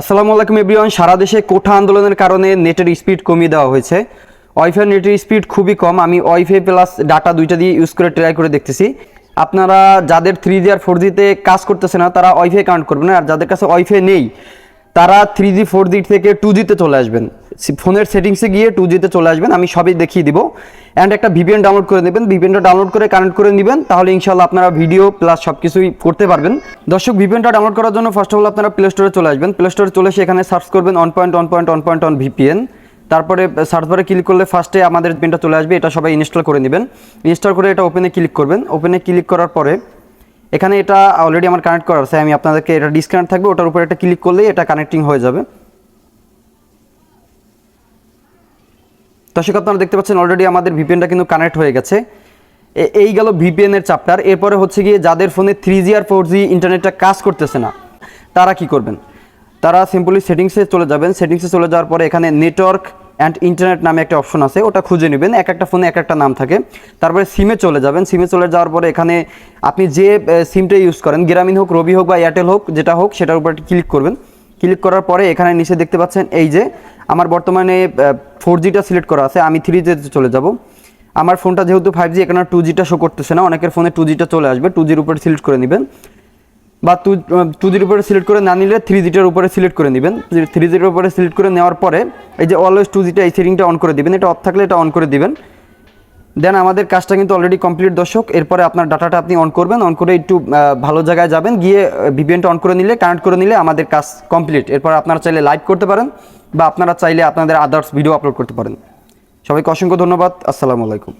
আসসালামু আলাইকুম এভরিওয়ান। সারা দেশে কোঠা আন্দোলনের কারণে নেটের স্পিড কমিয়ে দেওয়া হয়েছে। ওয়াইফাই নেটের স্পিড খুবই কম। আমি ওয়াইফাই প্লাস ডাটা দুইটা দিয়ে ইউজ করে ট্রাই করে দেখতেছি। আপনারা যাদের থ্রি জি আর ফোর জিতে কাজ করতেছে না, তারা ওয়াইফাই কাউন্ট করবেন আর যাদের কাছে ওয়াইফাই নেই তারা থ্রি জি ফোর জি থেকে টু জিতে চলে আসবেন। ফোনের সেটিংসে গিয়ে টু জিতে চলে আসবেন, আমি সবই দেখিয়ে দিব। অ্যান্ড একটা ভিপিএন ডাউনলোড করে নেবেন ভিপিএনটা ডাউনলোড করে কানেক্ট করে নেবেন, তাহলে ইনশাল্লাহ আপনারা ভিডিও প্লাস সব কিছুই করতে পারবেন। দর্শক ভিপিএনটা ডাউনলোড করার জন্য ফার্স্ট অফ অল আপনারা প্লে স্টোরে চলে আসবেন। প্লে স্টোরে চলে এসে এখানে সার্চ করবেন one point one point one point one VPN তারপরে সার্চ বারে ক্লিক করলে ফার্স্টে আমাদের পেনটা চলে আসবে, এটা সবাই ইনস্টল করে নেবেন। ইনস্টল করে এটা ওপেনে ক্লিক করবেন। ওপেনে ক্লিক করার পরে এখানে এটা অলরেডি আমার কানেক্ট করা আছে, আমি আপনাদেরকে এটা ডিসকানেক্ট থাকবে, ওটার উপরে একটা ক্লিক করলেই এটা কানেক্টিং হয়ে যাবে। দর্শক, আপনারা দেখতে পাচ্ছেন অলরেডি আমাদের ভিপিএনটা কিন্তু কানেক্ট হয়ে গেছে। এই গেল ভিপিএন এর চ্যাপ্টার এরপরে হচ্ছে গিয়ে যাদের ফোনে থ্রি জি আর ফোর জি ইন্টারনেটটা কাজ করতেছে না, তারা কি করবেন? তারা সিম্পলি সেটিংসে চলে যাবেন সেটিংসে চলে যাওয়ার পরে এখানে নেটওয়ার্ক অ্যান্ড ইন্টারনেট নামে একটা অপশন আছে, ওটা খুঁজে নেবেন। এক একটা ফোনে এক একটা নাম থাকে। তারপরে সিমে চলে যাবেন। সিমে চলে যাওয়ার পরে এখানে আপনি যে সিমটা ইউজ করেন, গ্রামীণ হোক, রবি হোক বা এয়ারটেল হোক, যেটা হোক, সেটার উপর ক্লিক করবেন। ক্লিক করার পরে এখানে নিচে দেখতে পাচ্ছেন, এই যে, আমার বর্তমানে ফোর জিটা সিলেক্ট করা আছে। আমি থ্রি জিতে চলে যাব। আমার ফোনটা যেহেতু ফাইভ জি এখানে টু জিটা শো করতেছে না। অনেকের ফোনে টু জিটা চলে আসবে। টু জির উপরে সিলেক্ট করে নেবেন। বা টু টু জির উপরে সিলেক্ট করে না নিলে থ্রি জিটার উপরে সিলেক্ট করে নেবেন। থ্রি জিটার উপরে সিলেক্ট করে নেওয়ার পরে এই যে অলওয়েজ টু জিটা এই সেটিংটা অন করে দিবেন, এটা অফ থাকলে এটা অন করে দিবেন। দেন আমাদের কাজটা কিন্তু অলরেডি কমপ্লিট দর্শক, এরপরে আপনার ডাটাটা আপনি অন করবেন অন করে একটু ভালো জায়গায় যাবেন, গিয়ে ভিপিএনটা অন করে নিলে কানেক্ট করে নিলে আমাদের কাজ কমপ্লিট এরপর আপনারা চাইলে লাইভ করতে পারেন, বা আপনারা চাইলে আপনাদের আদার্স ভিডিও আপলোড করতে পারেন। সবাইকে অসংখ্য ধন্যবাদ, আসসালামু আলাইকুম।